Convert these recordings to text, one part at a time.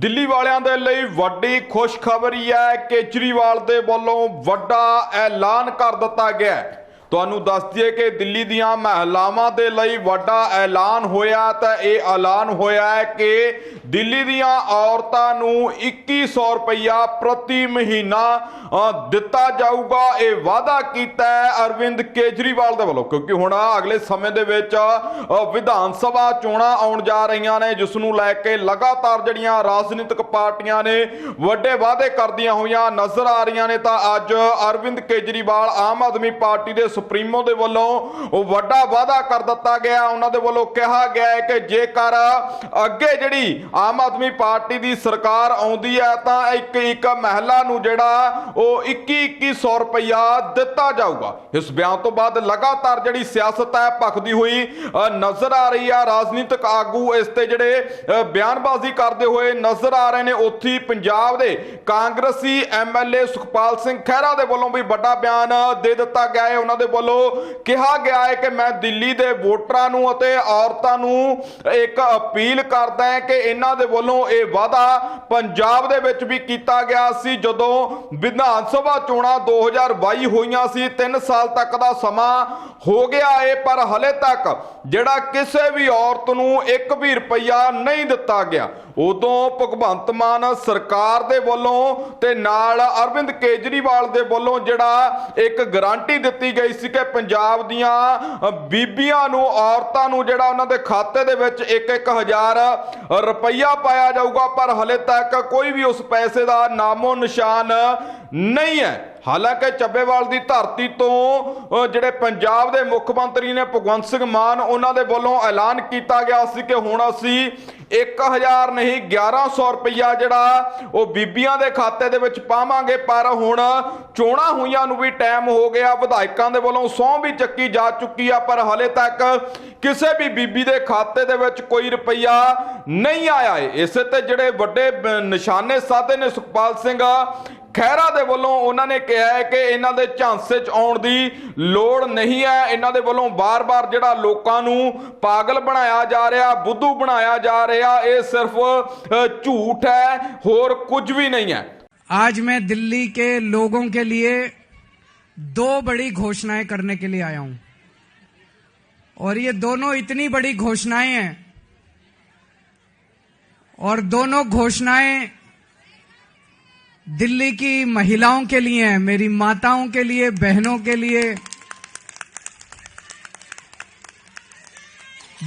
ਦਿੱਲੀ ਵਾਲਿਆਂ ਦੇ ਲਈ ਵੱਡੀ ਖੁਸ਼ਖਬਰੀ ਹੈ ਕੇਜਰੀਵਾਲ ਦੇ ਵੱਲੋਂ ਵੱਡਾ ਐਲਾਨ ਕਰ ਦਿੱਤਾ ਗਿਆ ਹੈ ਤੁਹਾਨੂੰ ਦੱਸ ਦਈਏ ਕਿ ਦਿੱਲੀ ਦੀਆਂ ਮਹਿਲਾਵਾਂ ਦੇ ਲਈ ਵੱਡਾ ਐਲਾਨ ਹੋਇਆ ਤਾਂ ਇਹ ਐਲਾਨ ਹੋਇਆ ਹੈ ਕਿ ਦਿੱਲੀ ਦੀਆਂ ਔਰਤਾਂ ਨੂੰ 2100 ਰੁਪਇਆ ਪ੍ਰਤੀ ਮਹੀਨਾ ਦਿੱਤਾ ਜਾਊਗਾ ਇਹ ਵਾਅਦਾ ਕੀਤਾ ਹੈ ਅਰਵਿੰਦ ਕੇਜਰੀਵਾਲ ਦੇ ਵੱਲੋਂ ਕਿਉਂਕਿ ਹੁਣ ਅਗਲੇ ਸਮੇਂ ਦੇ ਵਿੱਚ ਵਿਧਾਨ ਸਭਾ ਚੋਣਾਂ ਆਉਣ ਜਾ ਰਹੀਆਂ ਨੇ ਜਿਸ ਨੂੰ ਲੈ ਕੇ ਲਗਾਤਾਰ ਜਿਹੜੀਆਂ ਰਾਜਨੀਤਿਕ ਪਾਰਟੀਆਂ ਨੇ ਵੱਡੇ ਵਾਅਦੇ ਕਰਦੀਆਂ ਹੋਈਆਂ ਨਜ਼ਰ ਆ ਰਹੀਆਂ ਨੇ ਤਾਂ ਅੱਜ ਅਰਵਿੰਦ ਕੇਜਰੀਵਾਲ ਆਮ ਆਦਮੀ ਪਾਰਟੀ ਦੇ ਸੁਪਰੀਮੋ ਦੇ ਵੱਲੋਂ ਉਹ ਵੱਡਾ ਵਾਅਦਾ ਕਰ ਦਿੱਤਾ ਗਿਆ ਉਹਨਾਂ ਦੇ ਵੱਲੋਂ ਕਿਹਾ ਗਿਆ ਕਿ ਜੇਕਰ ਅੱਗੇ ਜਿਹੜੀ ਆਮ ਆਦਮੀ ਪਾਰਟੀ ਦੀ ਸਰਕਾਰ ਆਉਂਦੀ ਹੈ ਤਾਂ ਇੱਕ ਇੱਕ ਮਹਿਲਾ ਨੂੰ ਜਿਹੜਾ ਉਹ 21 2100 ਰੁਪਇਆ ਦਿੱਤਾ ਜਾਊਗਾ ਇਸ ਬਿਆਨ ਤੋਂ ਬਾਅਦ ਲਗਾਤਾਰ ਜਿਹੜੀ ਸਿਆਸਤ ਹੈ ਭਖਦੀ ਹੋਈ ਨਜ਼ਰ ਆ ਰਹੀ ਆ ਰਾਜਨੀਤਿਕ ਆਗੂ ਇਸ ਤੇ ਜਿਹੜੇ ਬਿਆਨਬਾਜ਼ੀ ਕਰਦੇ ਹੋਏ ਨਜ਼ਰ ਆ ਰਹੇ ਨੇ ਉੱਥੇ ਪੰਜਾਬ ਦੇ ਕਾਂਗਰਸੀ ਐਮਐਲਏ ਸੁਖਪਾਲ ਸਿੰਘ ਖਹਿਰਾ ਦੇ ਵੱਲੋਂ ਵੀ ਵੱਡਾ ਬਿਆਨ ਦੇ ਦਿੱਤਾ ਗਿਆ ਹੈ ਉਹਨਾਂ ਦੇ ਵੱਲੋਂ ਕਿਹਾ ਗਿਆ ਹੈ ਕਿ ਮੈਂ ਦਿੱਲੀ ਦੇ ਵੋਟਰਾਂ ਨੂੰ ਅਤੇ ਔਰਤਾਂ ਨੂੰ ਇੱਕ ਅਪੀਲ ਕਰਦਾ ਹਾਂ ਕਿ ਇਹਨਾਂ ਦੇ ਵੱਲੋਂ ਇਹ ਵਾਅਦਾ ਪੰਜਾਬ ਦੇ ਵਿੱਚ ਵੀ ਕੀਤਾ ਗਿਆ ਸੀ ਜਦੋਂ ਵਿਧਾਨ ਸਭਾ ਚੋਣਾਂ 2022 ਹੋਈਆਂ ਸੀ 3 ਸਾਲ ਤੱਕ ਦਾ ਸਮਾਂ ਹੋ ਗਿਆ ਏ ਪਰ ਹਲੇ ਤੱਕ ਜਿਹੜਾ ਕਿਸੇ ਵੀ ਔਰਤ ਨੂੰ 1 ਵੀ ਰੁਪਈਆ ਨਹੀਂ ਦਿੱਤਾ ਗਿਆ ਉਦੋਂ ਭਗਵੰਤ ਮਾਨ ਸਰਕਾਰ ਦੇ ਵੱਲੋਂ ਤੇ ਨਾਲ ਅਰਵਿੰਦ ਕੇਜਰੀਵਾਲ ਦੇ ਵੱਲੋਂ ਜਿਹੜਾ ਇੱਕ ਗਾਰੰਟੀ ਦਿੱਤੀ ਗਈ ਗਈ ਸੀ ਕਿ ਪੰਜਾਬ ਦੀਆਂ ਬੀਬੀਆਂ ਨੂੰ ਔਰਤਾਂ ਨੂੰ ਜਿਹੜਾ ਉਹਨਾਂ ਦੇ ਖਾਤੇ ਦੇ ਵਿੱਚ 1-1000 ਰੁਪਈਆ ਪਾਇਆ ਜਾਊਗਾ ਪਰ ਹਲੇ ਤੱਕ ਕੋਈ ਵੀ ਉਸ ਪੈਸੇ ਦਾ ਨਾਮੋ ਨਿਸ਼ਾਨ ਨਹੀਂ ਹੈ ਹਾਲਾਂਕਿ ਚੱਬੇਵਾਲ ਦੀ ਧਰਤੀ ਤੋਂ ਜਿਹੜੇ ਪੰਜਾਬ ਦੇ ਮੁੱਖ ਮੰਤਰੀ ਨੇ ਭਗਵੰਤ ਸਿੰਘ ਮਾਨ ਉਹਨਾਂ ਦੇ ਵੱਲੋਂ ਐਲਾਨ ਕੀਤਾ ਗਿਆ ਸੀ ਕਿ ਹੁਣ ਅਸੀਂ 1000 ਨਹੀਂ 1100 ਰੁਪਇਆ ਜਿਹੜਾ ਉਹ ਬੀਬੀਆਂ ਦੇ ਖਾਤੇ ਦੇ ਵਿੱਚ ਪਾਵਾਂਗੇ ਪਰ ਹੁਣ ਚੋਣਾ ਹੋਈਆਂ ਨੂੰ ਵੀ ਟਾਈਮ ਹੋ ਗਿਆ ਵਿਧਾਇਕਾਂ ਦੇ ਵੱਲੋਂ ਸੌਂ ਵੀ ਚੱਕੀ ਜਾ ਚੁੱਕੀ ਆ ਪਰ ਹਲੇ ਤੱਕ ਕਿਸੇ ਵੀ ਬੀਬੀ ਦੇ ਖਾਤੇ ਦੇ ਵਿੱਚ ਕੋਈ ਰੁਪਇਆ ਨਹੀਂ ਆਇਆ ਏ ਇਸੇ ਤੇ ਜਿਹੜੇ ਵੱਡੇ ਨਿਸ਼ਾਨੇ ਸਾਧੇ ਨੇ ਸੁਖਪਾਲ ਸਿੰਘ ਖਹਿਰਾ ਦੇ ਵੱਲੋਂ ਉਹਨਾਂ ਨੇ ਕਿਹਾ ਹੈ ਕਿ ਇਹਨਾਂ ਦੇ ਝਾਂਸੇ 'ਚ ਆਉਣ ਦੀ ਲੋੜ ਨਹੀਂ ਹੈ ਇਹਨਾਂ ਦੇ ਵੱਲੋਂ ਬਾਰ-ਬਾਰ ਜਿਹੜਾ ਲੋਕਾਂ ਨੂੰ ਪਾਗਲ ਬਣਾਇਆ ਜਾ ਰਿਹਾ ਬੁੱਧੂ ਬਣਾਇਆ ਜਾ ਰਿਹਾ ਇਹ ਸਿਰਫ ਝੂਠ ਹੈ ਹੋਰ ਕੁਝ ਵੀ ਨਹੀਂ ਹੈ ਅੱਜ ਮੈਂ ਦਿੱਲੀ ਕੇ लोगों ਕੇ ਲਈ ਦੋ ਬੜੀ ਘੋਸ਼ਣਾਏ ਕਰਨੇ ਕੇ ਲਈ ਆਇਆ ਹਾਂ ਔਰ ਇਹ ਦੋਨੋਂ ਇਤਨੀ ਬੜੀ ਘੋਸ਼ਣਾਏ ਹੈ ਔਰ ਦੋਨੋਂ ਘੋਸ਼ਣਾਏ दिल्ली की महिलाओं के लिए मेरी माताओं के लिए बहनों के लिए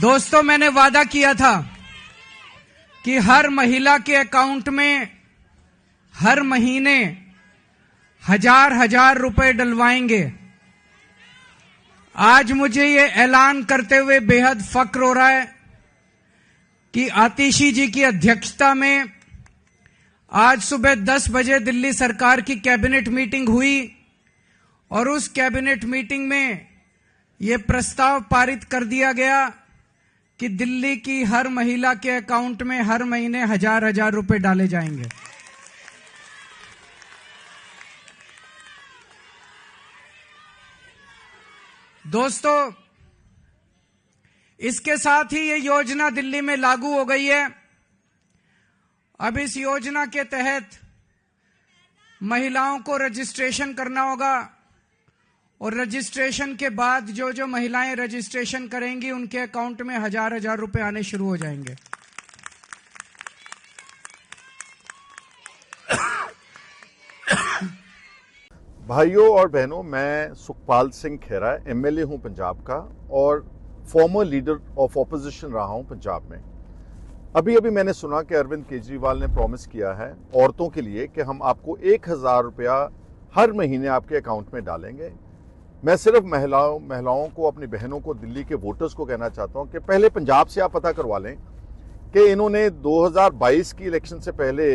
दोस्तों मैंने वादा किया था कि हर महिला के अकाउंट में हर महीने हजार हजार रुपए डलवाएंगे आज मुझे ये ऐलान करते हुए बेहद फक्र हो रहा है कि आतिशी जी की अध्यक्षता में आज सुबह 10 बजे दिल्ली सरकार की कैबिनेट मीटिंग हुई और उस कैबिनेट मीटिंग में ये प्रस्ताव पारित कर दिया गया कि दिल्ली की हर महिला के अकाउंट में हर महीने हजार हजार रुपए डाले जाएंगे दोस्तों इसके साथ ही ये योजना दिल्ली में लागू हो गई है अब इस योजना के तहत महिलाओं को रजिस्ट्रेशन करना होगा और रजिस्ट्रेशन के बाद जो जो महिलाएं रजिस्ट्रेशन करेंगी उनके अकाउंट में हजार हजार रुपए आने शुरू हो जाएंगे भाइयों और बहनों मैं सुखपाल सिंह खेरा एमएलए हूं पंजाब का और फॉर्मर लीडर ऑफ ऑपोजिशन रहा हूं पंजाब में अभी अभी मैंने सुना कि अरविंद केजरीवाल ने प्रॉमिस किया है औरतों के लिए कि हम आपको एक हज़ार रुपया हर महीने आपके अकाउंट में डालेंगे मैं सिर्फ महिलाओं महिलाओं को अपनी बहनों को दिल्ली के वोटर्स को कहना चाहता हूं कि पहले पंजाब से आप पता करवा लें कि इन्होंने 2022 की इलेक्शन से पहले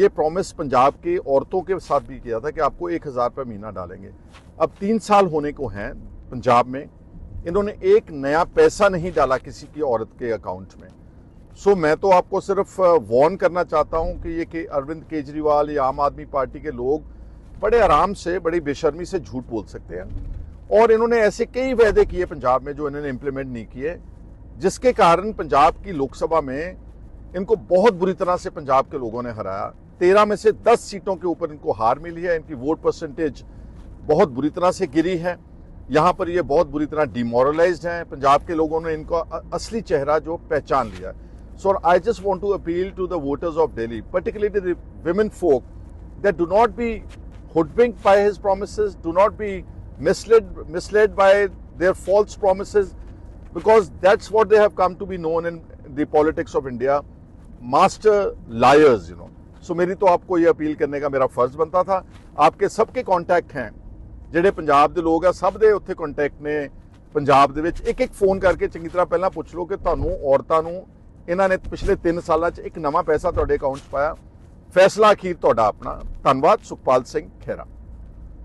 ये प्रॉमिस पंजाब के औरतों के साथ भी किया था कि आपको एक हज़ार रुपये महीना डालेंगे अब तीन साल होने को हैं पंजाब में इन्होंने एक नया पैसा नहीं डाला किसी की औरत के अकाउंट में सो so, मैं तो आपको सिर्फ वॉर्न करना चाहता हूं कि ये कि अरविंद केजरीवाल या आम आदमी पार्टी के लोग बड़े आराम से बड़ी बेशर्मी से झूठ बोल सकते हैं और इन्होंने ऐसे कई वायदे किए पंजाब में जो इन्होंने इम्प्लीमेंट नहीं किए जिसके कारण पंजाब की लोकसभा में इनको बहुत बुरी तरह से पंजाब के लोगों ने हराया तेरह में से दस सीटों के ऊपर इनको हार मिली है इनकी वोट परसेंटेज बहुत बुरी तरह से गिरी है यहाँ पर ये बहुत बुरी तरह डिमोरलाइज हैं पंजाब के लोगों ने इनका असली चेहरा जो पहचान लिया है So I just want to appeal to the voters of Delhi, particularly the women folk, that do not be hoodwinked by his promises, do not be misled misled by their false promises, because that's what they have come to be known in the politics of India, master liars, you know. So, मेरी तो आपको ये appeal करने का मेरा ਫਰਜ਼ बनता था. आपके ਸਭ ਕੇ ਕੰਟੈਕਟ ਹੈ ਜਿਹੜੇ ਪੰਜਾਬ ਦੇ ਲੋਕ सब ਸਭ ਦੇ ਉੱਥੇ ਕੰਟੈਕਟ ਨੇ ਪੰਜਾਬ ਦੇ ਵਿੱਚ एक ਇੱਕ ਫੋਨ ਕਰਕੇ ਚੰਗੀ पहला पूछ लो ਲਓ तानू औरतानू. ਇਹਨਾਂ ਨੇ ਪਿਛਲੇ 3 ਸਾਲਾਂ 'ਚ ਇੱਕ ਨਵਾਂ ਪੈਸਾ ਤੁਹਾਡੇ ਅਕਾਊਂਟ 'ਚ ਪਾਇਆ ਫੈਸਲਾ ਅਖੀਰ ਤੁਹਾਡਾ ਆਪਣਾ ਧੰਨਵਾਦ ਸੁਖਪਾਲ ਸਿੰਘ ਖੇਰਾ